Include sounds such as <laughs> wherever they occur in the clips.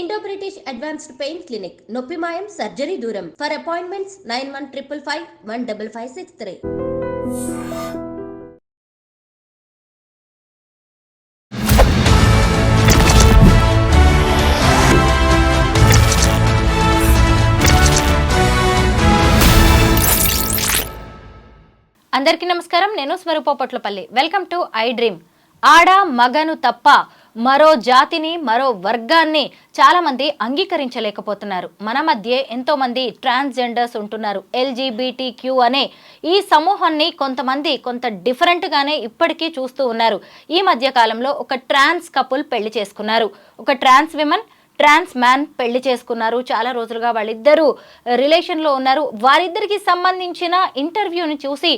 Indo British advanced pain clinic నొప్పి మాయం surgery దూరం for appointments nine one triple five one double five six three అందరికీ నమస్కారం. నేను Swaroopa Potlapalli. Welcome to I dream ఆడ మగను తప్ప మరో జాతిని మరో వర్గాన్ని చాలామంది అంగీకరించలేకపోతున్నారు. మన మధ్య ఎంతోమంది ట్రాన్స్జెండర్స్ ఉంటున్నారు. ఎల్జీబీటీ క్యూ అనే ఈ సమూహాన్ని కొంతమంది కొంత డిఫరెంట్గానే ఇప్పటికీ చూస్తూ ఉన్నారు. ఈ మధ్య కాలంలో ఒక ట్రాన్స్ కపుల్ పెళ్ళి చేసుకున్నారు. ఒక ట్రాన్స్ విమన్ ట్రాన్స్ మ్యాన్ పెళ్ళి చేసుకున్నారు. చాలా రోజులుగా వాళ్ళిద్దరూ రిలేషన్లో ఉన్నారు. వారిద్దరికి సంబంధించిన ఇంటర్వ్యూని చూసి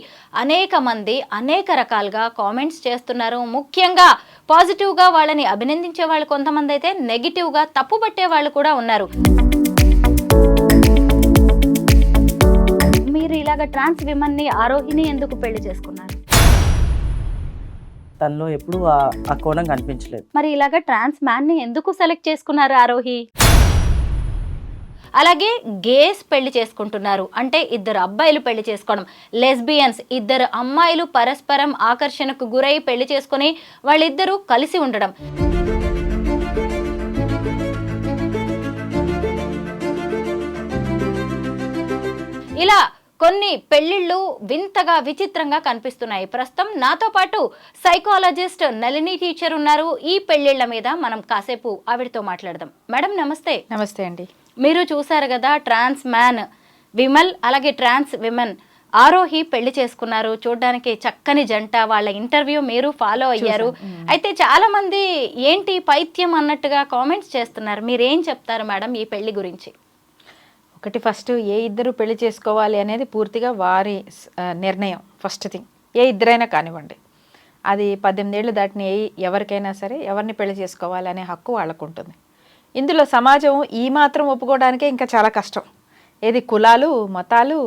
అనేక మంది అనేక రకాలుగా కామెంట్స్ చేస్తున్నారు. ముఖ్యంగా పాజిటివ్గా వాళ్ళని అభినందించే వాళ్ళు కొంతమంది అయితే నెగిటివ్గా తప్పుపట్టే వాళ్ళు కూడా ఉన్నారు. మీరు ఇలాగ ట్రాన్స్ విమన్ని ఆరోహిని ఎందుకు పెళ్ళి చేసుకున్నారు? తనలో ఎప్పుడు ఆ- కోణం కనిపించలేదు. మరి ఇలాగ ట్రాన్స్ మ్యాన్ని ఎందుకు సెలెక్ట్ చేసుకున్నారు ఆరోహి? అలాగే గేస్ పెళ్ళి చేసుకుంటున్నారు. అంటే ఇద్దరు అబ్బాయిలు పెళ్ళి చేసుకోవడం. లెస్బియన్స్ ఇద్దరు అమ్మాయిలు పరస్పరం ఆకర్షణకు గురై పెళ్ళి చేసుకుని వాళ్ళిద్దరూ కలిసి ఉండడం. కొన్ని పెళ్ళిళ్ళు వింతగా విచిత్రంగా కనిపిస్తున్నాయి. ప్రస్తుతం నాతో పాటు సైకాలజిస్ట్ నళిని టీచర్ ఉన్నారు. ఈ పెళ్ళిళ్ళ మీద మనం కాసేపు ఆవిడతో మాట్లాడదాం. మేడం నమస్తే. నమస్తే అండి. మీరు చూసారు కదా ట్రాన్స్ మ్యాన్ విమల్ అలాగే ట్రాన్స్ విమెన్ ఆరోహి పెళ్ళి చేసుకున్నారు. చూడడానికి చక్కని జంట. వాళ్ళ ఇంటర్వ్యూ మీరు ఫాలో అయ్యారు. అయితే చాలా మంది ఏంటి పైత్యం అన్నట్టుగా కామెంట్స్ చేస్తున్నారు. మీరేం చెప్తారు మేడం ఈ పెళ్ళి గురించి? ఒకటి ఫస్ట్ ఏ ఇద్దరు పెళ్ళి చేసుకోవాలి అనేది పూర్తిగా వారి నిర్ణయం ఫస్ట్ థింగ్. ఏ ఇద్దరైనా కానివ్వండి. అది పద్దెనిమిది ఏళ్ళు దాటిన ఏ ఎవరికైనా సరే ఎవరిని పెళ్ళి చేసుకోవాలి అనే హక్కు వాళ్ళకు ఉంటుంది. ఇందులో సమాజం ఈ మాత్రం ఒప్పుకోవడానికే ఇంకా చాలా కష్టం. ఏది కులాలు మతాలు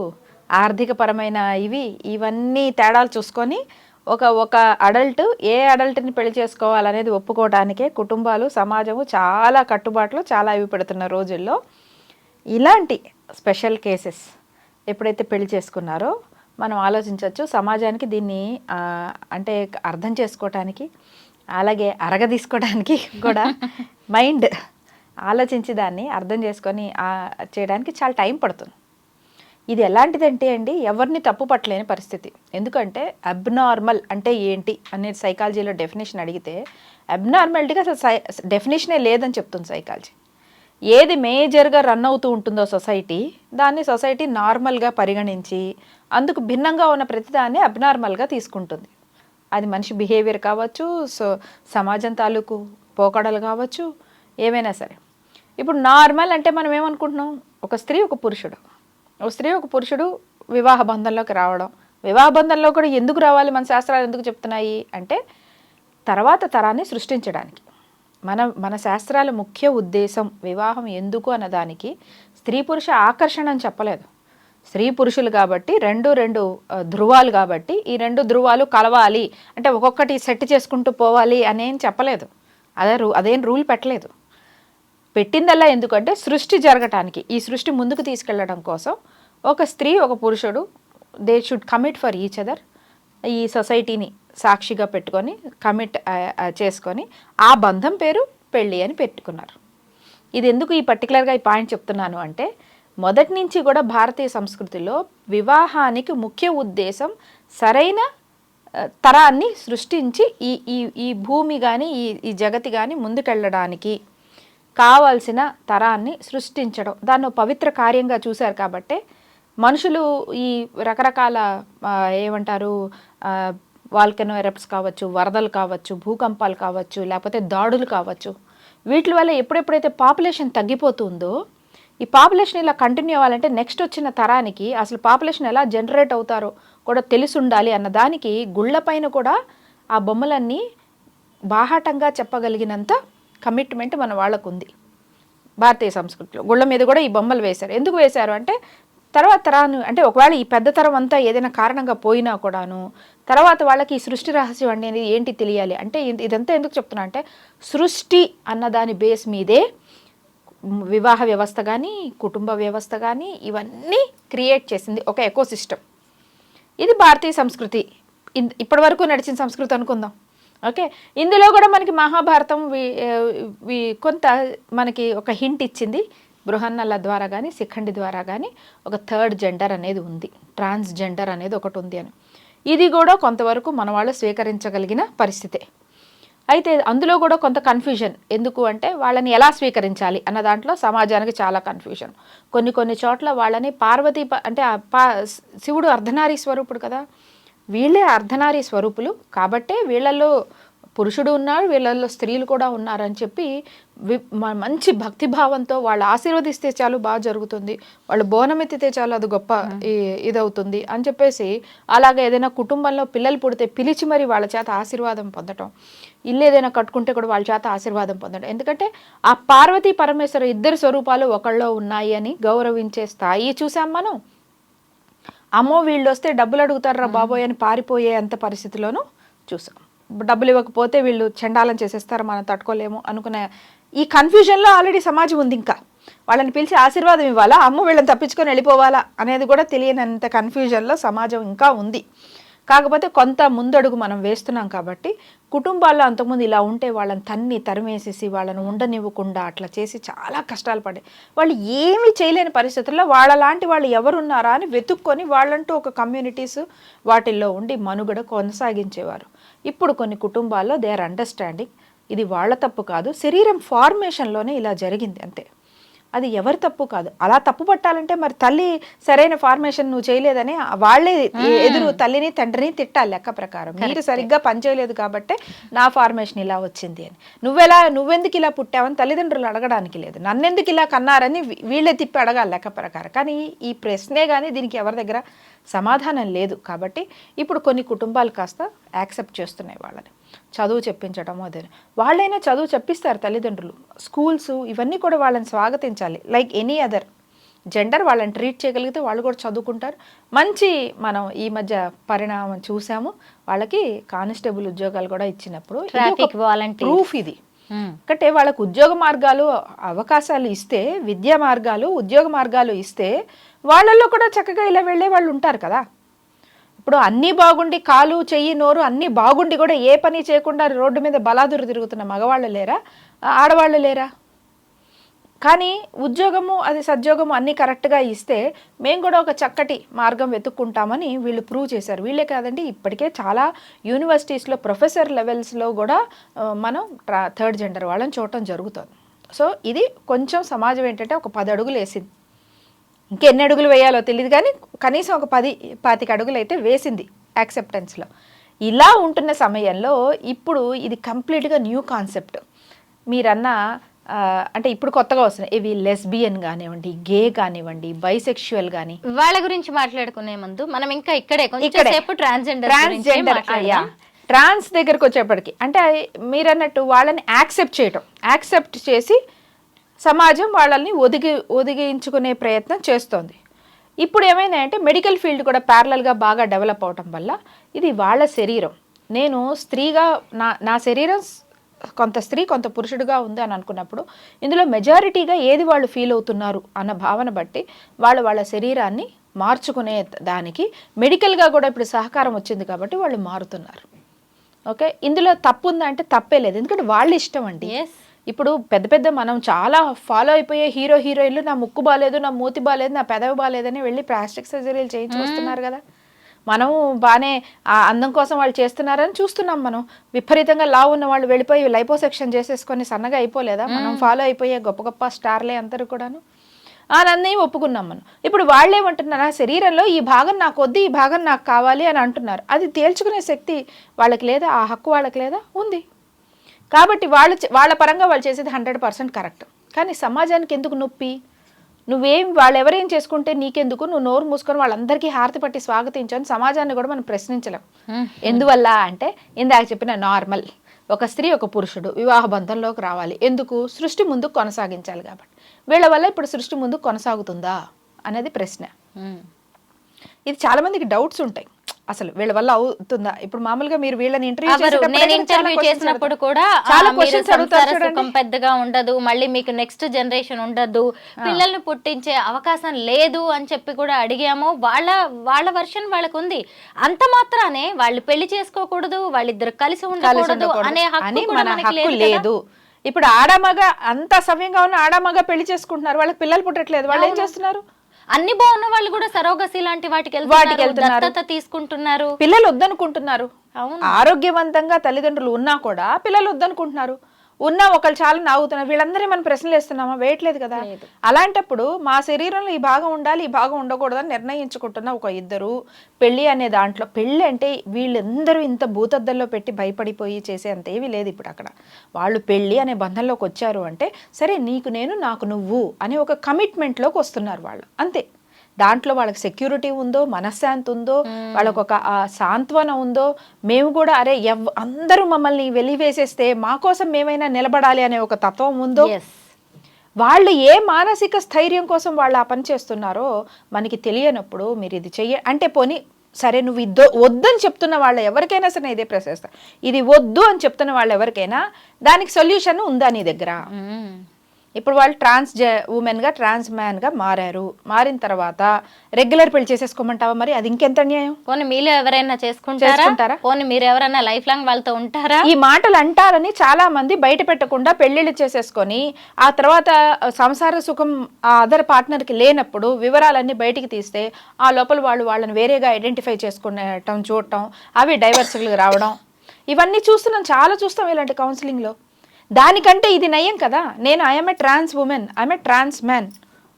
ఆర్థికపరమైన ఇవి ఇవన్నీ తేడాలు చూసుకొని ఒక ఒక అడల్ట్ ఏ అడల్ట్ని పెళ్ళి చేసుకోవాలనేది ఒప్పుకోవడానికే కుటుంబాలు సమాజము చాలా కట్టుబాట్లు చాలా ఇవి పెడుతున్న రోజుల్లో ఇలాంటి స్పెషల్ కేసెస్ ఎప్పుడైతే పెళ్ళి చేసుకున్నారో మనం ఆలోచించవచ్చు సమాజానికి దీన్ని అంటే అర్థం చేసుకోవటానికి అలాగే అరగదీసుకోవడానికి కూడా <laughs> మైండ్ ఆలోచించి దాన్ని అర్థం చేసుకొని చేయడానికి చాలా టైం పడుతుంది. ఇది ఎలాంటిదంటే అండి ఎవరిని తప్పు పట్టలేని పరిస్థితి. ఎందుకంటే అబ్నార్మల్ అంటే ఏంటి అనేది సైకాలజీలో డెఫినేషన్ అడిగితే అబ్నార్మాలిటీగా అసలు సై డెఫినేషనే లేదని చెప్తుంది సైకాలజీ ఏది మేజర్గా రన్ అవుతూ ఉంటుందో సొసైటీ దాన్ని సొసైటీ నార్మల్గా పరిగణించి అందుకు భిన్నంగా ఉన్న ప్రతిదాన్ని అబ్నార్మల్గా తీసుకుంటుంది. అది మనిషి బిహేవియర్ కావచ్చు సో సమాజం తాలూకు పోకడలు కావచ్చు ఏమైనా సరే. ఇప్పుడు నార్మల్ అంటే మనం ఏమనుకుంటున్నాం? ఒక స్త్రీ ఒక పురుషుడు. ఒక స్త్రీ ఒక పురుషుడు వివాహ బంధంలోకి రావడం. వివాహ బంధంలో కూడా ఎందుకు రావాలి మన శాస్త్రాలు ఎందుకు చెప్తున్నాయి? అంటే తర్వాత తరాన్ని సృష్టించడానికి. మన మన శాస్త్రాల ముఖ్య ఉద్దేశం వివాహం ఎందుకు అన్నదానికి స్త్రీ పురుష ఆకర్షణ అని చెప్పలేదు. స్త్రీ పురుషులు కాబట్టి రెండు రెండు ధృవాలు కాబట్టి ఈ రెండు ధృవాలు కలవాలి. అంటే ఒక్కొక్కటి సెట్ చేసుకుంటూ పోవాలి అనేం చెప్పలేదు. అదే రూ అదేం రూల్ పెట్టలేదు. పెట్టిందల్లా ఎందుకంటే సృష్టి జరగటానికి ఈ సృష్టి ముందుకు తీసుకెళ్ళడం కోసం ఒక స్త్రీ ఒక పురుషుడు they should commit for each other ఈ సొసైటీని సాక్షిగా పెట్టుకొని కమిట్ చేసుకొని ఆ బంధం పేరు పెళ్ళి అని పెట్టుకున్నారు. ఇది ఎందుకు ఈ పర్టికులర్గా ఈ పాయింట్ చెప్తున్నాను అంటే మొదటి నుంచి కూడా భారతీయ సంస్కృతిలో వివాహానికి ముఖ్య ఉద్దేశం సరైన తరాన్ని సృష్టించి ఈ ఈ ఈ భూమి కానీ ఈ ఈ జగతి కానీ ముందుకెళ్ళడానికి కావాల్సిన తరాన్ని సృష్టించడం. దాన్ని పవిత్ర కార్యంగా చూశారు కాబట్టే మనుషులు ఈ రకరకాల ఏమంటారు వాల్కెనో ఎరప్ట్స్ కావచ్చు వరదలు కావచ్చు భూకంపాలు కావచ్చు లేకపోతే దాడులు కావచ్చు వీటి వల్ల ఎప్పుడెప్పుడైతే పాపులేషన్ తగ్గిపోతుందో ఈ పాపులేషన్ ఇలా కంటిన్యూ అవ్వాలంటే నెక్స్ట్ వచ్చిన తరానికి అసలు పాపులేషన్ ఎలా జనరేట్ అవుతారో కూడా తెలిసి ఉండాలి అన్న దానికి గుళ్ళపైన కూడా ఆ బొమ్మలన్నీ బాహాటంగా చెప్పగలిగినంత కమిట్మెంట్ మన వాళ్ళకు ఉంది భారతీయ సంస్కృతిలో గుళ్ళ మీద కూడా ఈ బొమ్మలు వేశారు. ఎందుకు వేశారు అంటే తర్వాత తరాను అంటే ఒకవేళ ఈ పెద్ద తరం అంతా ఏదైనా కారణంగా పోయినా కూడాను తర్వాత వాళ్ళకి ఈ సృష్టి రహస్యం అనేది ఏంటి తెలియాలి? అంటే ఇదంతా ఎందుకు చెప్తున్నా అంటే సృష్టి అన్న దాని బేస్ మీదే వివాహ వ్యవస్థ కానీ కుటుంబ వ్యవస్థ కానీ ఇవన్నీ క్రియేట్ చేసింది ఒక ఎకోసిస్టమ్ ఇది భారతీయ సంస్కృతి. ఇప్పటి వరకు నడిచిన సంస్కృతి అనుకుందాం. ఓకే? ఇందులో కూడా మనకి మహాభారతం వి- కొంత మనకి ఒక హింట్ ఇచ్చింది. బృహన్నల ద్వారా కానీ శిఖండి ద్వారా కానీ ఒక థర్డ్ జెండర్ అనేది ఉంది. ట్రాన్స్ జెండర్ అనేది ఒకటి ఉంది అని. ఇది కూడా కొంతవరకు మన వాళ్ళు స్వీకరించగలిగిన పరిస్థితే. అయితే అందులో కూడా కొంత కన్ఫ్యూజన్ ఎందుకు అంటే వాళ్ళని ఎలా స్వీకరించాలి అన్న దాంట్లో సమాజానికి చాలా కన్ఫ్యూజన్ కొన్ని కొన్ని చోట్ల వాళ్ళని పార్వతీ ప- అంటే పా శివుడు అర్ధనారీ స్వరూపుడు కదా. వీళ్ళే అర్ధనారీ స్వరూపులు కాబట్టే వీళ్ళలో పురుషుడు ఉన్నాడు వీళ్ళల్లో స్త్రీలు కూడా ఉన్నారని చెప్పి మంచి భక్తిభావంతో వాళ్ళు ఆశీర్వదిస్తే చాలు బాగా జరుగుతుంది. వాళ్ళు బోనం ఎత్తితే చాలు అది గొప్ప ఇదవుతుంది అని చెప్పేసి అలాగే ఏదైనా కుటుంబంలో పిల్లలు పుడితే పిలిచి మరి వాళ్ళ చేత ఆశీర్వాదం పొందటం. ఇల్లు ఏదైనా కట్టుకుంటే కూడా వాళ్ళ చేత ఆశీర్వాదం పొందడం ఎందుకంటే ఆ పార్వతీ పరమేశ్వర ఇద్దరు స్వరూపాలు ఒకళ్ళలో ఉన్నాయి అని గౌరవించే స్థాయి చూసాం మనం. అమ్మో వీళ్ళు వస్తే డబ్బులు అడుగుతారా బాబోయ్ అని పారిపోయే అంత పరిస్థితిలోనూ చూసాం. డబ్బులు ఇవ్వకపోతే వీళ్ళు చండాలం చేసేస్తారు మనం తట్టుకోలేము అనుకునే ఈ కన్ఫ్యూజన్లో ఆల్రెడీ సమాజం ఉంది ఇంకా. వాళ్ళని పిలిచి ఆశీర్వాదం ఇవ్వాలా? అమ్మ వీళ్ళని తప్పించుకొని వెళ్ళిపోవాలా? అనేది కూడా తెలియనంత కన్ఫ్యూజన్లో సమాజం ఇంకా ఉంది. కాకపోతే కొంత ముందడుగు మనం వేస్తున్నాం కాబట్టి కుటుంబాల్లో అంతకుముందు ఇలా ఉంటే వాళ్ళని తన్ని తరిమేసేసి వాళ్ళని ఉండనివ్వకుండా అట్లా చేసి చాలా కష్టాలు పడే వాళ్ళు ఏమీ చేయలేని పరిస్థితుల్లో వాళ్ళలాంటి వాళ్ళు ఎవరున్నారా అని వెతుక్కొని వాళ్ళంటూ ఒక కమ్యూనిటీస్ వాటిల్లో ఉండి మనుగడ కొనసాగించేవారు. ఇప్పుడు కొన్ని కుటుంబాల్లో దే ఆర్ అండర్స్టాండింగ్ ఇది వాళ్ళ తప్పు కాదు. శరీరం ఫార్మేషన్లోనే ఇలా జరిగింది అంతే. అది ఎవరి తప్పు కాదు. అలా తప్పు పట్టాలంటే మరి తల్లి సరైన ఫార్మేషన్ నువ్వు చేయలేదని వాళ్ళే ఎదురు తల్లిని తండ్రిని తిట్టాలి లెక్క ప్రకారం. మీరు సరిగ్గా పనిచేయలేదు కాబట్టి నా ఫార్మేషన్ ఇలా వచ్చింది అని. నువ్వెలా నువ్వెందుకు ఇలా పుట్టావని తల్లిదండ్రులు అడగడానికి లేదు. నన్నెందుకు ఇలా కన్నారని వీళ్ళే తిప్పి అడగాలి లెక్క ప్రకారం. కానీ ఈ ప్రశ్నే కానీ దీనికి ఎవరి దగ్గర సమాధానం లేదు. కాబట్టి ఇప్పుడు కొన్ని కుటుంబాలు కాస్త యాక్సెప్ట్ చేస్తున్నాయి వాళ్ళని. చదువు చెప్పించడం అదే. వాళ్ళైనా చదువు చెప్పిస్తారు తల్లిదండ్రులు. స్కూల్స్ ఇవన్నీ కూడా వాళ్ళని స్వాగతించాలి. లైక్ ఎనీ అదర్ జెండర్ వాళ్ళని ట్రీట్ చేయగలిగితే వాళ్ళు కూడా చదువుకుంటారు. మంచి మనం ఈ మధ్య పరిణామం చూసాము. వాళ్ళకి కానిస్టేబుల్ ఉద్యోగాలు కూడా ఇచ్చినప్పుడు. ప్రూఫ్ ఇది. మ్మ్. అంటే వాళ్ళకు ఉద్యోగ మార్గాలు అవకాశాలు ఇస్తే విద్యా మార్గాలు ఉద్యోగ మార్గాలు ఇస్తే వాళ్ళల్లో కూడా చక్కగా ఇలా వెళ్ళే వాళ్ళు ఉంటారు కదా. ఇప్పుడు అన్నీ బాగుండి కాలు చెయ్యి నోరు అన్నీ బాగుండి కూడా ఏ పని చేయకుండా రోడ్డు మీద బలాదురు తిరుగుతున్న మగవాళ్ళు లేరా? ఆడవాళ్ళు లేరా? కానీ ఉద్యోగము అది సద్యోగము అన్నీ కరెక్ట్గా ఇస్తే మేము కూడా ఒక చక్కటి మార్గం వెతుక్కుంటామని వీళ్ళు ప్రూవ్ చేశారు. వీళ్ళే కాదండి ఇప్పటికే చాలా యూనివర్సిటీస్లో ప్రొఫెసర్ లెవెల్స్లో కూడా మనం థర్డ్ జెండర్ వాళ్ళని చూడటం జరుగుతుంది. సో ఇది కొంచెం సమాజం ఏంటంటే ఒక పది అడుగులు వేసింది. ఇంకెన్ని అడుగులు వేయాలో తెలియదు కానీ కనీసం ఒక పది పాతిక అడుగులు అయితే వేసింది యాక్సెప్టెన్స్లో. ఇలా ఉంటున్న సమయంలో ఇప్పుడు ఇది కంప్లీట్గా న్యూ కాన్సెప్ట్. మీరన్న అంటే ఇప్పుడు కొత్తగా వస్తున్నాయి ఇవి లెస్బియన్ కానివ్వండి గే కానివ్వండి బైసెక్షువల్ కానీ వాళ్ళ గురించి మాట్లాడుకునే ముందు మనం ఇంకా ఇక్కడే కొంచెం ఇక్కడే. సేపు ట్రాన్స్జెండర్ ట్రాన్స్జెండర్ అయ్యా ట్రాన్స్ దగ్గరకు వచ్చేప్పటికి అంటే మీరన్నట్టు వాళ్ళని యాక్సెప్ట్ చేయటం. యాక్సెప్ట్ చేసి సమాజం వాళ్ళని ఒదిగి ఒదిగించుకునే ప్రయత్నం చేస్తోంది. ఇప్పుడు ఏమైందంటే మెడికల్ ఫీల్డ్ కూడా ప్యారలల్గా బాగా డెవలప్ అవటం వల్ల ఇది వాళ్ళ శరీరం. నేను స్త్రీగా నా నా శరీరం కొంత స్త్రీ కొంత పురుషుడుగా ఉంది అని అనుకున్నప్పుడు ఇందులో మెజారిటీగా ఏది వాళ్ళు ఫీల్ అవుతున్నారు అన్న భావన బట్టి వాళ్ళు వాళ్ళ శరీరాన్ని మార్చుకునే దానికి మెడికల్గా కూడా ఇప్పుడు సహకారం వచ్చింది కాబట్టి వాళ్ళు మారుతున్నారు. ఓకే? ఇందులో తప్పు ఉందా అంటే తప్పే లేదు. ఎందుకంటే వాళ్ళ ఇష్టం అండి. ఇప్పుడు పెద్ద పెద్ద మనం చాలా ఫాలో అయిపోయే హీరో హీరోయిన్లు నా ముక్కు బాగాలేదు నా మూతి బాగాలేదు నా పెదవి బాగాలేదని వెళ్ళి ప్లాస్టిక్ సర్జరీలు చేయించుకొస్తున్నారు కదా. మనం బాగానే ఆ అందం కోసం వాళ్ళు చేస్తున్నారని చూస్తున్నాం మనం. విపరీతంగా లావు ఉన్న వాళ్ళు వెళ్ళిపోయి లైపోసెక్షన్ చేసేసుకొని సన్నగా అయిపోలేదా? మనం ఫాలో అయిపోయే గొప్ప గొప్ప స్టార్లే అందరూ కూడాను. అన్నీ ఒప్పుకున్నాం మనం. ఇప్పుడు వాళ్ళేమంటున్నారు ఆ శరీరంలో ఈ భాగం నాకు వద్దు ఈ భాగం నాకు కావాలి అని అంటున్నారు. అది తేల్చుకునే శక్తి వాళ్ళకి లేదా? ఆ హక్కు వాళ్ళకి లేదా? ఉంది. కాబట్టి వాళ్ళు వాళ్ళ పరంగా వాళ్ళు చేసేది హండ్రెడ్ పర్సెంట్ కరెక్ట్. కానీ సమాజానికి ఎందుకు నొప్పి? నువ్వేం వాళ్ళు ఎవరేం చేసుకుంటే నీకెందుకు? నువ్వు నోరు మూసుకొని వాళ్ళందరికీ హారతి పట్టి స్వాగతించని సమాజాన్ని కూడా మనం ప్రశ్నించలేం. ఎందువల్ల అంటే ఇందాక చెప్పిన నార్మల్. ఒక స్త్రీ ఒక పురుషుడు వివాహ బంధంలోకి రావాలి. ఎందుకు? సృష్టి ముందు కొనసాగించాలి కాబట్టి. వీళ్ళ వల్ల ఇప్పుడు సృష్టి ముందు కొనసాగుతుందా? అనేది ప్రశ్న. ఇది చాలా మందికి డౌట్స్ ఉంటాయి. అసలు వీళ్ళ వల్ల అవుతుందా? ఇప్పుడు మామూలుగా మీరు వీళ్ళని ఇంటర్వ్యూ చేసినప్పుడు కూడా చాలా క్వశ్చన్స్ అడుగుతారు సుఖం పెద్దగా ఉండదు మళ్ళీ మీకు నెక్స్ట్ జనరేషన్ ఉండదు పిల్లల్ని పుట్టించే అవకాశం లేదు అని చెప్పి కూడా అడిగాము. వాళ్ళ వాళ్ళ వర్షన్ వాళ్ళకు ఉంది. అంత మాత్రానే వాళ్ళు పెళ్ళి చేసుకోకూడదు వాళ్ళిద్దరు కలిసి ఉండకూడదు అనే హక్కు లేదు ఇప్పుడు ఆడమగ అంత సవ్యంగా ఉన్న ఆడమగ పెళ్ళి చేసుకుంటున్నారు. వాళ్ళకి పిల్లలు పుట్టట్లేదు. వాళ్ళు ఏం చేస్తున్నారు? అన్ని బాగున్న వాళ్ళు కూడా సరోగసి లాంటి వాటికి వాటికి. దత్తత తీసుకుంటున్నారు పిల్లలు వద్దనుకుంటున్నారు అవును. ఆరోగ్యవంతంగా తల్లిదండ్రులు ఉన్నా కూడా పిల్లలు వద్దనుకుంటున్నారు ఉన్నా ఒకళ్ళు చాలా నాగుతున్నారు. వీళ్ళందరి మనం ప్రశ్నలు వేస్తున్నామా? వేయట్లేదు కదా. అలాంటప్పుడు మా శరీరంలో ఈ భాగం ఉండాలి ఈ భాగం ఉండకూడదని నిర్ణయించుకుంటున్న ఒక ఇద్దరు పెళ్ళి అనే దాంట్లో పెళ్ళి అంటే వీళ్ళందరూ ఇంత భూతద్దల్లో పెట్టి భయపడిపోయి చేసే అంత ఏమీ లేదు ఇప్పుడు అక్కడ. వాళ్ళు పెళ్ళి అనే బంధంలోకి వచ్చారు అంటే సరే నీకు నేను నాకు నువ్వు అనే ఒక కమిట్మెంట్లోకి వస్తున్నారు వాళ్ళు. అంతే. దాంట్లో వాళ్ళకి సెక్యూరిటీ ఉందో మనశ్శాంతి ఉందో వాళ్ళకు ఒక సాంత్వన ఉందో మేము కూడా అరే ఎవ్ అందరూ మమ్మల్ని వెలివేసేస్తే మా కోసం మేమైనా నిలబడాలి అనే ఒక తత్వం ఉందో. వాళ్ళు ఏ మానసిక స్థైర్యం కోసం వాళ్ళు ఆ పని చేస్తున్నారో మనకి తెలియనప్పుడు మీరు ఇది చెయ్య అంటే పోనీ సరే నువ్వు ఇద్దో వద్దని చెప్తున్న వాళ్ళు ఎవరికైనా సరే ఇదే ప్రశ్నిస్తా ఇది వద్దు అని చెప్తున్న వాళ్ళు ఎవరికైనా దానికి సొల్యూషన్ ఉందా నీ దగ్గర. ఇప్పుడు వాళ్ళు ట్రాన్స్ ఉమెన్గా ట్రాన్స్ మ్యాన్గా మారారు. మారిన తర్వాత రెగ్యులర్ పెళ్ళి చేసేసుకోమంటావా మరి? అది ఇంకెంత అన్యాయం? పోనీ మీలో ఎవరైనా చేసుకుంటారా? చేసుకుంటారా? పోనీ మీరు ఎవరైనా లైఫ్ లాంగ్ వాళ్ళతో ఉంటారా? ఈ మాటలు అంటారని చాలా మంది బయట పెట్టకుండా పెళ్ళిళ్ళు చేసేసుకొని ఆ తర్వాత సంసార సుఖం ఆ అదర్ పార్ట్నర్కి లేనప్పుడు వివరాలన్నీ బయటికి తీస్తే ఆ లోపల వాళ్ళు వాళ్ళని వేరేగా ఐడెంటిఫై చేసుకునేటం చూడటం అవి డైవర్సిటీలు రావడం. ఇవన్నీ చూస్తున్నాం చాలా చూస్తాం ఇలాంటి కౌన్సిలింగ్లో దానికంటే ఇది నయం కదా? నేను I'm a trans woman I'm a trans man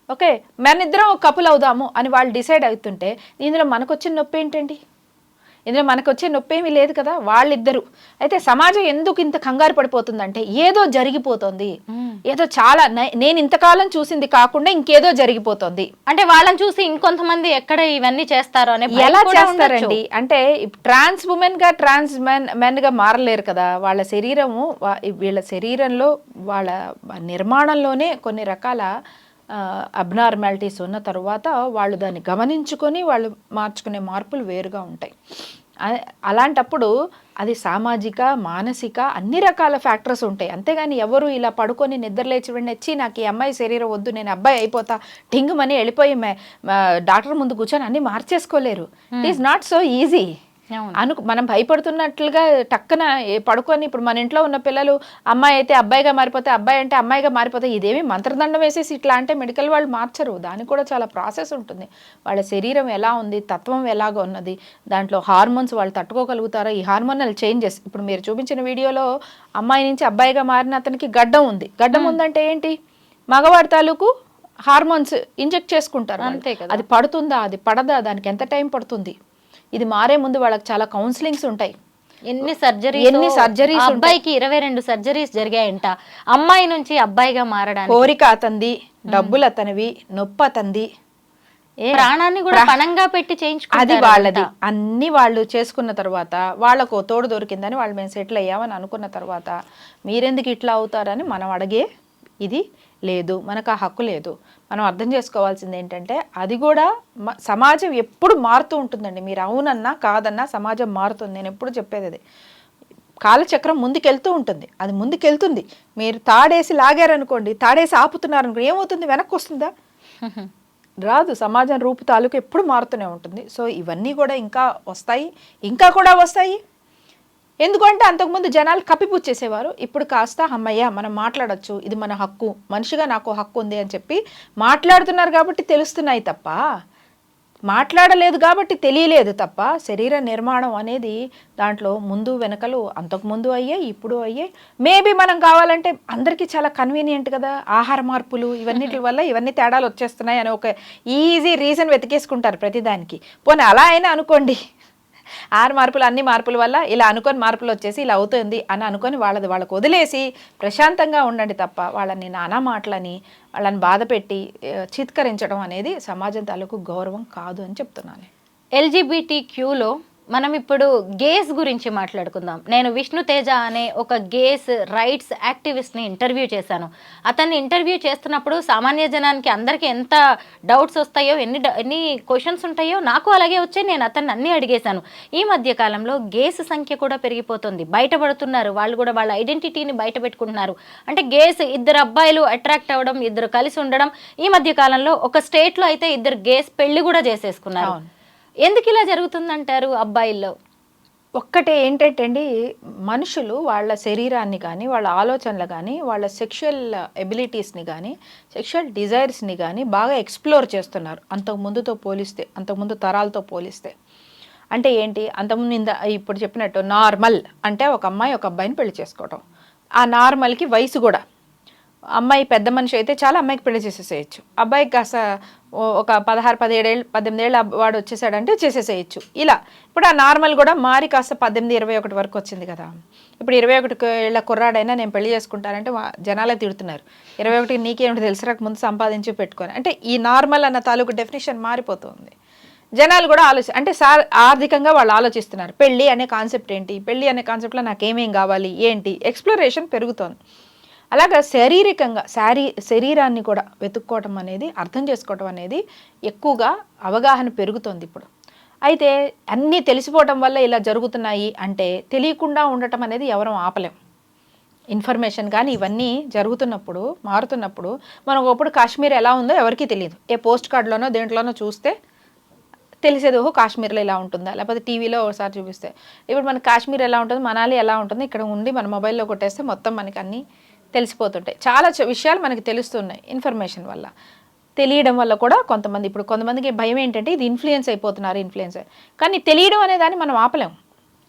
okay మన ఇద్దరం కపుల్ అవుదాము అని వాళ్ళు డిసైడ్ అవుతుంటే ఇందులో మనకు వచ్చిన నొప్పి ఏంటండి ఇందులో మనకు వచ్చే నొప్పి ఏమీ లేదు కదా వాళ్ళిద్దరు. అయితే సమాజం ఎందుకు ఇంత కంగారు పడిపోతుందంటే ఏదో జరిగిపోతుంది. ఏదో చాలా నేను ఇంతకాలం చూసింది కాకుండా ఇంకేదో జరిగిపోతుంది. అంటే వాళ్ళని చూసి ఇంకొంతమంది ఎక్కడ ఇవన్నీ చేస్తారో అనే ఎలా కూడా చేస్తారండి? అంటే ట్రాన్స్ ఉమెన్గా ట్రాన్స్ మెన్ మెన్గా మారలేరు కదా. వాళ్ళ శరీరము వీళ్ళ శరీరంలో వాళ్ళ నిర్మాణంలోనే కొన్ని రకాల అబ్నార్మాలిటీస్ ఉన్న తర్వాత వాళ్ళు దాన్ని గమనించుకొని వాళ్ళు మార్చుకునే మార్పులు వేరుగా ఉంటాయి. అలాంటప్పుడు అది సామాజిక మానసిక అన్ని రకాల ఫ్యాక్టర్స్ ఉంటాయి. అంతేగాని ఎవరు ఇలా పడుకొని నిద్రలేచి వచ్చి నాకు ఈ అమ్మాయి శరీరం వద్దు నేను అబ్బాయి అయిపోతా టింగుమని వెళ్ళిపోయి డాక్టర్ ముందు కూర్చొని అన్ని మార్చేసుకోలేరు. It is not so easy. అను మనం భయపడుతున్నట్లుగా టక్కన ఏ- పడుకొని ఇప్పుడు మన ఇంట్లో ఉన్న పిల్లలు అమ్మాయి అయితే అబ్బాయిగా మారిపోతే అబ్బాయి అంటే అమ్మాయిగా మారిపోతే ఇదేమి మంత్రదండం వేసేసి ఇట్లా అంటే మెడికల్ వాళ్ళు మార్చరు. దానికి కూడా చాలా ప్రాసెస్ ఉంటుంది. వాళ్ళ శరీరం ఎలా ఉంది తత్వం ఎలాగ ఉన్నది దాంట్లో హార్మోన్స్ వాళ్ళు తట్టుకోగలుగుతారా? ఈ హార్మోనల్ చేంజెస్ ఇప్పుడు మీరు చూపించిన వీడియోలో అమ్మాయి నుంచి అబ్బాయిగా మారిన అతనికి గడ్డం ఉంది. గడ్డం ఉందంటే ఏంటి? మగవాడి తాలూకు హార్మోన్స్ ఇంజెక్ట్ చేసుకుంటారు. అంతే కదా. అది పడుతుందా? అది పడదా? దానికి ఎంత టైం పడుతుంది? ఇది మారే ముందు వాళ్ళకి చాలా కౌన్సిలింగ్స్ ఉంటాయి. ఎన్ని సర్జరీస్ ఎన్ని ఉంటాయి. అబ్బాయికి ఇరవై రెండు సర్జరీస్ జరిగాయంట. అమ్మాయి నుంచి అబ్బాయిగా మారడానికి. కోరిక అతంది డబ్బులు అతనివి నొప్పి అతంది. ఏ, ప్రాణాన్ని కూడా పణంగా పెట్టి అది చేయించుకుంటారు వాళ్ళది. అన్ని వాళ్ళు చేసుకున్న తర్వాత వాళ్ళకు తోడు దొరికిందని వాళ్ళు మేము సెటిల్ అయ్యామని అనుకున్న తర్వాత మీరెందుకు ఇట్లా అవుతారని మనం అడిగే ఇది లేదు. మనకు ఆ హక్కు లేదు. మనం అర్థం చేసుకోవాల్సింది ఏంటంటే అది కూడా మ- సమాజం ఎప్పుడు మారుతూ ఉంటుందండి. మీరు అవునన్నా కాదన్నా సమాజం మారుతుంది. నేను ఎప్పుడు చెప్పేది అది. కాలచక్రం ముందుకెళ్తూ ఉంటుంది. అది ముందుకెళ్తుంది. మీరు తాడేసి లాగారనుకోండి తాడేసి ఆపుతున్నారనుకోండి ఏమవుతుంది? వెనక్కి వస్తుందా రాదు. సమాజం రూపు తాలూకు ఎప్పుడు మారుతూనే ఉంటుంది. సో ఇవన్నీ కూడా ఇంకా వస్తాయి. ఇంకా కూడా వస్తాయి. ఎందుకంటే అంతకుముందు జనాలు కప్పిపుచ్చేసేవారు. ఇప్పుడు కాస్త అమ్మయ్య మనం మాట్లాడొచ్చు. ఇది మన హక్కు. మనిషిగా నాకు హక్కు ఉంది అని చెప్పి మాట్లాడుతున్నారు కాబట్టి తెలుస్తున్నాయి తప్ప మాట్లాడలేదు కాబట్టి తెలియలేదు తప్ప శరీర నిర్మాణం అనేది దాంట్లో ముందు వెనకలు అంతకు ముందు అయ్యాయి ఇప్పుడు అయ్యాయి మేబీ మనం కావాలంటే అందరికీ చాలా కన్వీనియంట్ కదా. ఆహార మార్పులు ఇవన్నిటి వల్ల ఇవన్నీ తేడాలు వచ్చేస్తున్నాయి అని ఒక ఈజీ రీజన్ వెతికేసుకుంటారు ప్రతిదానికి. పోనీ అలా అయినా అనుకోండి. ఆరు మార్పులు అన్ని మార్పుల వల్ల ఇలా అనుకొని మార్పులు వచ్చేసి ఇలా అవుతుంది అని అనుకొని వాళ్ళది వాళ్ళకు వదిలేసి ప్రశాంతంగా ఉండండి తప్ప వాళ్ళని నానా మాటలని వాళ్ళని బాధపెట్టి చిత్కరించడం అనేది సమాజం తాలూకు గౌరవం కాదు అని చెప్తున్నాను. ఎల్జిబిటి క్యూలో మనం ఇప్పుడు గేస్ గురించి మాట్లాడుకుందాం. నేను విష్ణు తేజ అనే ఒక గేస్ రైట్స్ యాక్టివిస్ట్ని ఇంటర్వ్యూ చేశాను. అతన్ని ఇంటర్వ్యూ చేస్తున్నప్పుడు సామాన్య జనానికి అందరికీ ఎంత డౌట్స్ వస్తాయో ఎన్ని ఎన్ని క్వశ్చన్స్ ఉంటాయో నాకు అలాగే వచ్చాయి. నేను అతన్ని అన్ని అడిగేశాను. ఈ మధ్య కాలంలో గేస్ సంఖ్య కూడా పెరిగిపోతుంది. బయటపడుతున్నారు. వాళ్ళు కూడా వాళ్ళ ఐడెంటిటీని బయట పెట్టుకుంటున్నారు. అంటే గేస్ ఇద్దరు అబ్బాయిలు అట్రాక్ట్ అవ్వడం ఇద్దరు కలిసి ఉండడం. ఈ మధ్య కాలంలో ఒక స్టేట్లో అయితే ఇద్దరు గేస్ పెళ్ళి కూడా చేసేసుకున్నారు. ఎందుకు ఇలా జరుగుతుందంటారు అబ్బాయిల్లో? ఒక్కటే ఏంటంటే అండి మనుషులు వాళ్ళ శరీరాన్ని కానీ వాళ్ళ ఆలోచనలు కానీ వాళ్ళ సెక్షువల్ ఎబిలిటీస్ని కానీ సెక్షువల్ డిజైర్స్ని కానీ బాగా ఎక్స్ప్లోర్ చేస్తున్నారు. అంతకు ముందుతో పోలిస్తే అంతకుముందు తరాలతో పోలిస్తే. అంటే ఏంటి? అంతకుముందు ఇంద ఇప్పుడు చెప్పినట్టు నార్మల్ అంటే ఒక అమ్మాయి ఒక అబ్బాయిని పెళ్ళి చేసుకోవడం ఆ నార్మల్కి వయసు కూడా. అమ్మాయి పెద్ద మనిషి అయితే చాలా అమ్మాయికి పెళ్ళి చేసేసేయచ్చు. అబ్బాయికి కాస్త ఓ- ఒక పదహారు పదిహేడేళ్ళు పద్దెనిమిది ఏళ్ళ వాడు వచ్చేసాడంటే చేసేసేయచ్చు. ఇలా. ఇప్పుడు ఆ నార్మల్ కూడా మారి కాస్త పద్దెనిమిది ఇరవై ఒకటి వరకు వచ్చింది కదా. ఇప్పుడు ఇరవై ఒకటి ఏళ్ళ కుర్రాడైనా నేను పెళ్ళి చేసుకుంటానంటే జనాలే తిడుతున్నారు. ఇరవై ఒకటి నీకేమిటి తెలిసిరాక ముందు సంపాదించి పెట్టుకొని. అంటే ఈ నార్మల్ అన్న తాలూకు డెఫినేషన్ మారిపోతుంది. జనాలు కూడా ఆలోచి అంటే సార్ ఆర్థికంగా వాళ్ళు ఆలోచిస్తున్నారు. పెళ్ళి అనే కాన్సెప్ట్ ఏంటి? పెళ్ళి అనే కాన్సెప్ట్లో నాకేమేం కావాలి? ఏంటి? ఎక్స్ప్లోరేషన్ పెరుగుతోంది. అలాగా శారీరకంగా శారీ శరీరాన్ని కూడా వెతుక్కోవటం అనేది అర్థం చేసుకోవటం అనేది ఎక్కువగా అవగాహన పెరుగుతోంది ఇప్పుడు. అయితే అన్నీ తెలిసిపోవటం వల్ల ఇలా జరుగుతున్నాయి అంటే తెలియకుండా ఉండటం అనేది ఎవరం ఆపలేం. ఇన్ఫర్మేషన్ కానీ ఇవన్నీ జరుగుతున్నప్పుడు మారుతున్నప్పుడు మనం ఒకప్పుడు కాశ్మీర్ ఎలా ఉందో ఎవరికీ తెలియదు. ఏ పోస్ట్ కార్డులోనో దేంట్లోనో చూస్తే తెలిసేది ఓహో కాశ్మీర్లో ఇలా ఉంటుందా? లేకపోతే టీవీలో ఒకసారి చూపిస్తే. ఇప్పుడు మన కాశ్మీర్ ఎలా ఉంటుంది మనాలి ఎలా ఉంటుంది ఇక్కడ ఉండి మన మొబైల్లో కొట్టేస్తే మొత్తం మనకి అన్నీ తెలిసిపోతుంటాయి. చాలా విషయాలు మనకి తెలుస్తున్నాయి ఇన్ఫర్మేషన్ వల్ల. తెలియడం వల్ల కూడా కొంతమంది ఇప్పుడు కొంతమందికి భయం ఏంటంటే ఇది ఇన్ఫ్లుయెన్స్ అయిపోతున్నారు ఇన్ఫ్లుయెన్స్ కానీ తెలియడం అనే దాన్ని మనం ఆపలేం.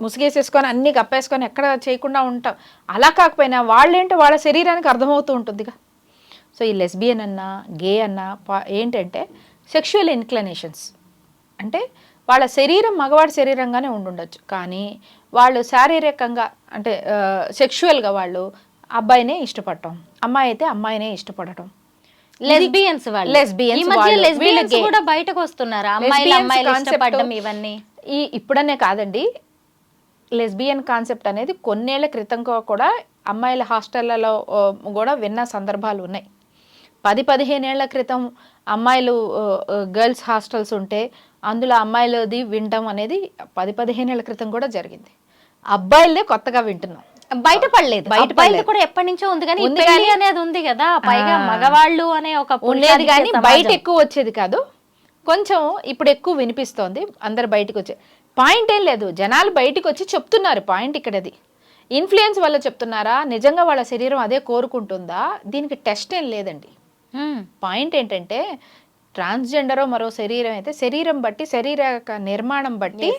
ముసుగేసేసుకొని అన్ని కప్పేసుకొని ఎక్కడ చేయకుండా ఉంటాం. అలా కాకపోయినా వాళ్ళేంటో వాళ్ళ శరీరానికి అర్థమవుతూ ఉంటుందిగా. సో ఈ లెస్బియన్ అన్నా గే అన్నా ఏంటంటే సెక్షువల్ ఇన్క్లనేషన్స్. అంటే వాళ్ళ శరీరం మగవాడి శరీరంగానే ఉండుండొచ్చు. కానీ వాళ్ళు శారీరకంగా అంటే సెక్షువల్గా వాళ్ళు అబ్బాయినే ఇష్టపడటం అమ్మాయి అయితే అమ్మాయినే ఇష్టపడటం. లెస్బియన్స్ వాళ్ళు. Lesbians ఈ మధ్య వాళ్ళు. లెస్బియన్స్. కూడా బయటకు వస్తున్నారు. అమ్మాయిలు అమ్మాయిలు ఇష్టపడడం ఇవన్నీ. ఈ ఇప్పుడనే కాదండి. లెస్బియన్ కాన్సెప్ట్ అనేది కొన్నేళ్ళ క్రితం కూడా అమ్మాయిల హాస్టళ్ళలో కూడా విన్న సందర్భాలు ఉన్నాయి. పది పదిహేనేళ్ళ క్రితం అమ్మాయిలు గర్ల్స్ హాస్టల్స్ ఉంటే అందులో అమ్మాయిలది వినటం అనేది పది పదిహేనేళ్ళ క్రితం కూడా జరిగింది. అబ్బాయిలదే కొత్తగా వింటున్నాం. బయటపడలేదు. బయటపడలేదు. కూడా ఎప్పటి నుంచో ఉంది కానీ పెళ్ళి అనేది ఉంది కదా. పైగా. మగవాళ్ళు అనే ఒక ఉండేది కానీ. బయట ఎక్కువ వచ్చేది కాదు. కొంచెం ఇప్పుడు ఎక్కువ వినిపిస్తోంది. అందరు బయటకు వచ్చే పాయింట్ ఏం లేదు. జనాలు బయటకు వచ్చి చెప్తున్నారు పాయింట్ ఇక్కడది. ఇన్ఫ్లుయెన్స్ వల్ల చెప్తున్నారా? నిజంగా వాళ్ళ శరీరం అదే కోరుకుంటుందా? దీనికి టెస్ట్ ఏం లేదండి. పాయింట్ ఏంటంటే ట్రాన్స్జెండర్ మరో శరీరం అయితే శరీరం బట్టి శరీర నిర్మాణం బట్టి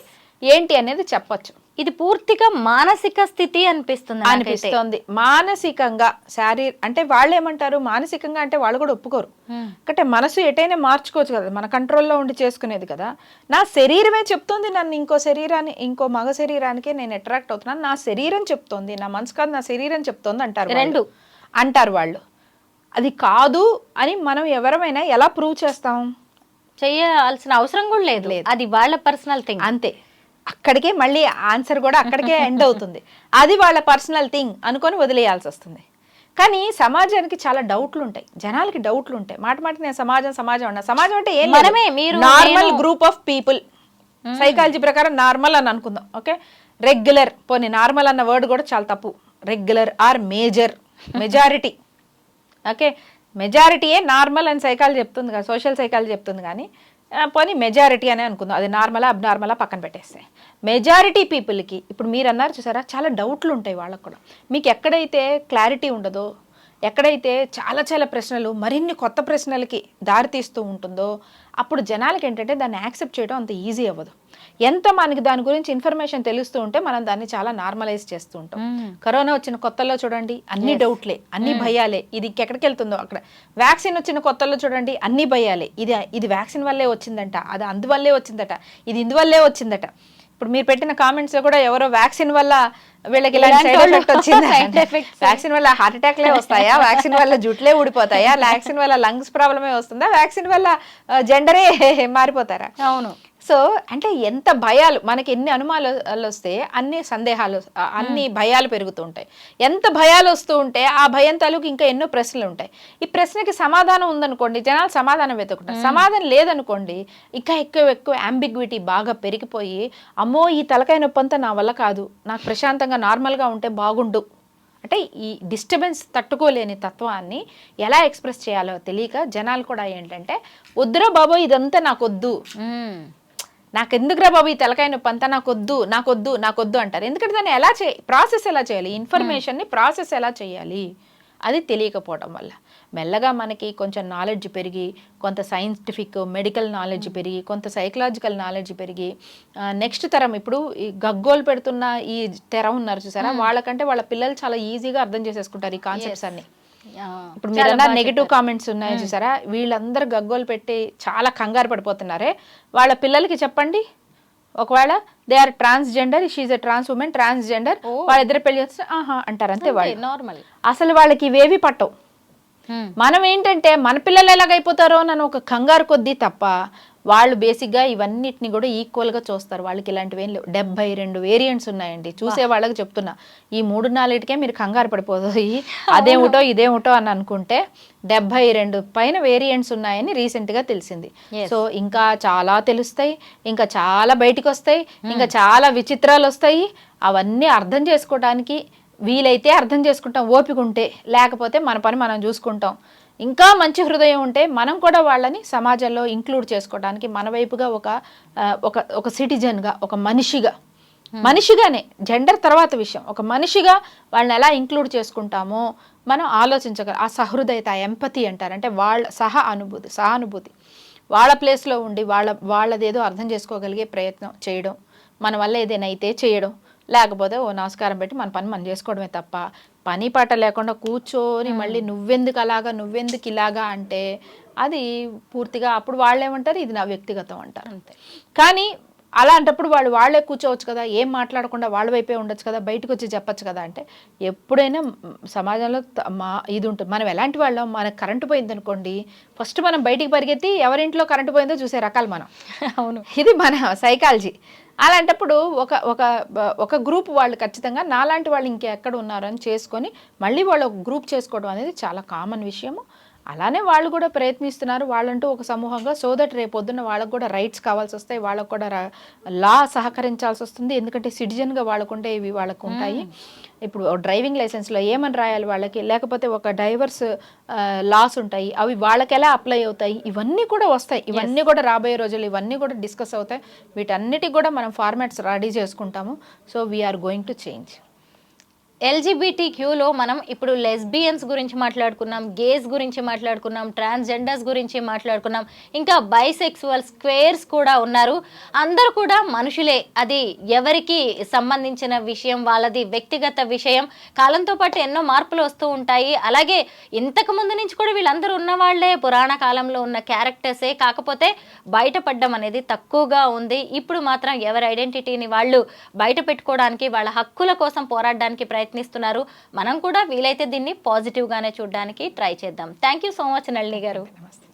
ఏంటి అనేది చెప్పొచ్చు. ఇది పూర్తిగా మానసిక స్థితి అనిపిస్తుంది. అనిపిస్తోంది. మానసికంగా శారీ అంటే వాళ్ళు ఏమంటారు మానసికంగా అంటే వాళ్ళు కూడా ఒప్పుకోరు. అంటే మనసు ఎటైనా మార్చుకోవచ్చు కదా. మన కంట్రోల్లో ఉండి చేసుకునేది కదా. నా శరీరమే చెప్తోంది నన్ను ఇంకో శరీరాన్ని ఇంకో మగ శరీరానికి నేను అట్రాక్ట్ అవుతున్నాను. నా శరీరం చెప్తోంది నా మనసు కాదు నా శరీరం చెప్తోంది అంటారు. రెండు. అంటారు వాళ్ళు. అది కాదు అని మనం ఎవరమైనా ఎలా ప్రూవ్ చేస్తాం? చేయాల్సిన అవసరం కూడా లేదు. అది వాళ్ళ పర్సనల్ థింగ్ అంతే. అక్కడికే మళ్ళీ ఆన్సర్ కూడా అక్కడికే ఎండ్ అవుతుంది. అది వాళ్ళ పర్సనల్ థింగ్ అనుకొని వదిలేయాల్సి వస్తుంది. కానీ సమాజానికి చాలా డౌట్లు ఉంటాయి. జనాలకి డౌట్లు ఉంటాయి. మాట మాట నేను సమాజం సమాజం అన్నా సమాజం అంటే ఏం మనమే, మీరు, normal. Group of people. Psychology ప్రకారం నార్మల్ అని అనుకుందాం. ఓకే? రెగ్యులర్. పోనీ నార్మల్ అన్న వర్డ్ కూడా చాలా తప్పు. Regular or major. Majority. Okay? మెజారిటీయే normal అని సైకాలజీ చెప్తుంది కదా సోషల్ సైకాలజీ చెప్తుంది కానీ పోనీ మెజారిటీ అనే అనుకుందాం. అది నార్మలా అబ్నార్మలా పక్కన పెట్టేస్తే. మెజారిటీ పీపుల్కి ఇప్పుడు మీరు అన్నారు చూసారా చాలా డౌట్లు ఉంటాయి వాళ్ళకు కూడా. మీకు ఎక్కడైతే క్లారిటీ ఉండదో ఎక్కడైతే చాలా చాలా ప్రశ్నలు మరిన్ని కొత్త ప్రశ్నలకి దారితీస్తూ ఉంటుందో అప్పుడు జనాలకి ఏంటంటే దాన్ని యాక్సెప్ట్ చేయడం అంత ఈజీ అవ్వదు. ఎంత మనకి దాని గురించి ఇన్ఫర్మేషన్ తెలుస్తూ ఉంటే మనం దాన్ని చాలా నార్మలైజ్ చేస్తూ ఉంటాం. కరోనా వచ్చిన కొత్తలో చూడండి అన్ని డౌట్లే అన్ని భయాలే. ఇది ఎక్కడికి వెళ్తుందో అక్కడ. వ్యాక్సిన్ వచ్చిన కొత్తలో చూడండి అన్ని భయాలే. ఇది ఇది వ్యాక్సిన్ వల్లే వచ్చిందంట అది అందువల్లే వచ్చిందట ఇది ఇందువల్లే వచ్చిందట. ఇప్పుడు మీరు పెట్టిన కామెంట్స్లో కూడా ఎవరో వ్యాక్సిన్ వల్ల వీళ్ళకి ఇలాంటి సైడ్ ఎఫెక్ట్ వచ్చింది. వ్యాక్సిన్ వల్ల హార్ట్ అటాక్లే వస్తాయా? వ్యాక్సిన్ వల్ల జుట్లే ఊడిపోతాయా? వ్యాక్సిన్ వల్ల లంగ్స్ ప్రాబ్లమే వస్తుందా? వ్యాక్సిన్ వల్ల జెండరే మారిపోతారా? అవును. సో అంటే ఎంత భయాలు మనకి ఎన్ని అనుమానాలు వస్తే అన్ని సందేహాలు అన్ని భయాలు పెరుగుతూ ఉంటాయి ఎంత భయాలు వస్తూ ఉంటే ఆ భయం తాలూకు ఇంకా ఎన్నో ప్రశ్నలు ఉంటాయి. ఈ ప్రశ్నకి సమాధానం ఉందనుకోండి జనాలు సమాధానం వెతుకుంటారు సమాధానం లేదనుకోండి ఇంకా ఎక్కువ ఎక్కువ అంబిగ్విటీ బాగా పెరిగిపోయి అమ్మో ఈ తలకాయ నొప్పి అంతా నా వల్ల కాదు నాకు ప్రశాంతంగా నార్మల్గా ఉంటే బాగుండు. అంటే ఈ డిస్టర్బెన్స్ తట్టుకోలేని తత్వాన్ని ఎలా ఎక్స్ప్రెస్ చేయాలో తెలియక జనాలు కూడా ఏంటంటే వద్దురా బాబో ఇదంతా నాకొద్దు. మ్మ్. నాకు ఎందుకురా బాబు ఈ తలకాయ నొప్పి? అంతా నాకొద్దు నాకొద్దు నాకొద్దు అంటారు. ఎందుకంటే దాన్ని ఎలా చే ప్రాసెస్ ఎలా చేయాలి? ఇన్ఫర్మేషన్ని ప్రాసెస్ ఎలా చేయాలి? అది తెలియకపోవడం వల్ల. మెల్లగా మనకి కొంచెం నాలెడ్జ్ పెరిగి కొంత సైంటిఫిక్ మెడికల్ నాలెడ్జ్ పెరిగి కొంత సైకలాజికల్ నాలెడ్జ్ పెరిగి నెక్స్ట్ తరం ఇప్పుడు ఈ గగ్గోలు పెడుతున్న ఈ తెర ఉన్నారు చూసారా? వాళ్ళకంటే వాళ్ళ పిల్లలు చాలా ఈజీగా అర్థం చేసేసుకుంటారు ఈ కాన్సెప్ట్స్ అన్ని. ఇప్పుడు మీరు బాగా నెగిటివ్ కామెంట్స్ ఉన్నాయి చూసారా? వీళ్ళందరూ గగ్గోలు పెట్టి చాలా కంగారు పడిపోతున్నారే. వాళ్ళ పిల్లలకి చెప్పండి. ఒకవేళ they are transgender she's a trans woman transgender వాళ్ళిద్దరు పెళ్ళి చేస్తే ఆహా అంటారు అంతే వాళ్ళు. నార్మల్ అసలు వాళ్ళకి ఇవేవి పట్టవు. మనం ఏంటంటే మన పిల్లలు ఎలాగైపోతారో అని ఒక కంగారు కొద్దీ తప్ప వాళ్ళు బేసిక్గా ఇవన్నిటిని కూడా ఈక్వల్గా చూస్తారు. వాళ్ళకి ఇలాంటివి ఏం లేవు. డెబ్బై రెండు వేరియంట్స్ ఉన్నాయండి. చూసే వాళ్ళకి చెప్తున్నా. ఈ మూడు నాలుగిటికే మీరు కంగారు పడిపోతాయి. <laughs> అదేమిటో ఇదేమిటో అని అనుకుంటే డెబ్బై రెండు పైన వేరియంట్స్ ఉన్నాయని రీసెంట్గా తెలిసింది. సో ఇంకా చాలా తెలుస్తాయి. ఇంకా చాలా బయటికి వస్తాయి ఇంకా చాలా విచిత్రాలు వస్తాయి అవన్నీ అర్థం చేసుకోవడానికి వీలైతే అర్థం చేసుకుంటాం ఓపిక ఉంటే లేకపోతే మన పని మనం చూసుకుంటాం. ఇంకా మంచి హృదయం ఉంటే మనం కూడా వాళ్ళని సమాజంలో ఇంక్లూడ్ చేసుకోవడానికి మన వైపుగా ఒక ఒక ఒక సిటిజన్గా ఒక మనిషిగా మనిషిగానే జెండర్ తర్వాత విషయం ఒక మనిషిగా వాళ్ళని ఎలా ఇంక్లూడ్ చేసుకుంటామో మనం ఆలోచించగల ఆ సహృదయత ఎంపతి అంటారు. అంటే వాళ్ళ సహ అనుభూతి సహానుభూతి వాళ్ళ ప్లేస్లో ఉండి వాళ్ళ వాళ్ళదేదో అర్థం చేసుకోగలిగే ప్రయత్నం చేయడం మన వల్ల ఏదైనా అయితే చేయడం లేకపోతే ఓ నమస్కారం పెట్టి మన పని మనం చేసుకోవడమే తప్ప పని పాట లేకుండా కూర్చొని మళ్ళీ నువ్వెందుకు అలాగా నువ్వెందుకు ఇలాగా అంటే అది పూర్తిగా అప్పుడు వాళ్ళు ఏమంటారు ఇది నా వ్యక్తిగతం అంటారు. అంతే. కానీ అలాంటప్పుడు వాళ్ళు వాళ్ళే కూర్చోవచ్చు కదా ఏం మాట్లాడకుండా వాళ్ళ వైపే ఉండొచ్చు కదా బయటకు వచ్చి చెప్పొచ్చు కదా అంటే ఎప్పుడైనా సమాజంలో మా ఇది ఉంటుంది. మనం ఎలాంటి వాళ్ళం? మనకు కరెంటు పోయింది అనుకోండి ఫస్ట్ మనం బయటికి పరిగెత్తి ఎవరింట్లో కరెంటు పోయిందో చూసే రకాలు మనం. <laughs> అవును. ఇది మన సైకాలజీ. అలాంటప్పుడు ఒక ఒక ఒక గ్రూప్ వాళ్ళు ఖచ్చితంగా నాలాంటి వాళ్ళు ఇంకెక్కడ ఉన్నారని చేసుకొని మళ్ళీ వాళ్ళు ఒక గ్రూప్ చేసుకోవడం అనేది చాలా కామన్ విషయము. అలానే వాళ్ళు కూడా ప్రయత్నిస్తున్నారు. వాళ్ళంటూ ఒక సమూహంగా సో దట్ రేపొద్దున వాళ్ళకు కూడా రైట్స్ కావాల్సి వస్తాయి. వాళ్ళకు కూడా లా సహకరించాల్సి వస్తుంది. ఎందుకంటే సిటిజన్గా వాళ్ళకుంటే ఇవి వాళ్ళకు ఉంటాయి ఇప్పుడు డ్రైవింగ్ లైసెన్స్లో ఏమని రాయాలి వాళ్ళకి? లేకపోతే ఒక డైవర్స్ లాస్ ఉంటాయి. అవి వాళ్ళకి ఎలా అప్లై అవుతాయి? ఇవన్నీ కూడా వస్తాయి. ఇవన్నీ కూడా రాబోయే రోజులు ఇవన్నీ కూడా డిస్కస్ అవుతాయి. వీటన్నిటికి కూడా మనం ఫార్మాట్స్ రెడీ చేసుకుంటాము. So we're going to change LGBT క్యూలో మనం ఇప్పుడు లెస్బియన్స్ గురించి మాట్లాడుకున్నాం గేస్ గురించి మాట్లాడుకున్నాం ట్రాన్స్జెండర్స్ గురించి మాట్లాడుకున్నాం ఇంకా బైసెక్సువల్ స్క్వేర్స్ కూడా ఉన్నారు. అందరూ కూడా మనుషులే. అది ఎవరికి సంబంధించిన విషయం వాళ్ళది వ్యక్తిగత విషయం. కాలంతో పాటు ఎన్నో మార్పులు వస్తూ ఉంటాయి. అలాగే ఇంతకు ముందు నుంచి కూడా వీళ్ళందరూ ఉన్నవాళ్ళే. పురాణ కాలంలో ఉన్న క్యారెక్టర్సే. కాకపోతే బయటపడడం అనేది తక్కువగా ఉంది. ఇప్పుడు మాత్రం ఎవరి ఐడెంటిటీని వాళ్ళు బయట పెట్టుకోవడానికి వాళ్ళ హక్కుల కోసం పోరాడడానికి ప్రయత్నిస్తున్నారు. మనం కూడా వీలైతే దీన్ని పాజిటివ్గానే చూడడానికి ట్రై చేద్దాం. Thank you so much Nalini garu. నమస్తే.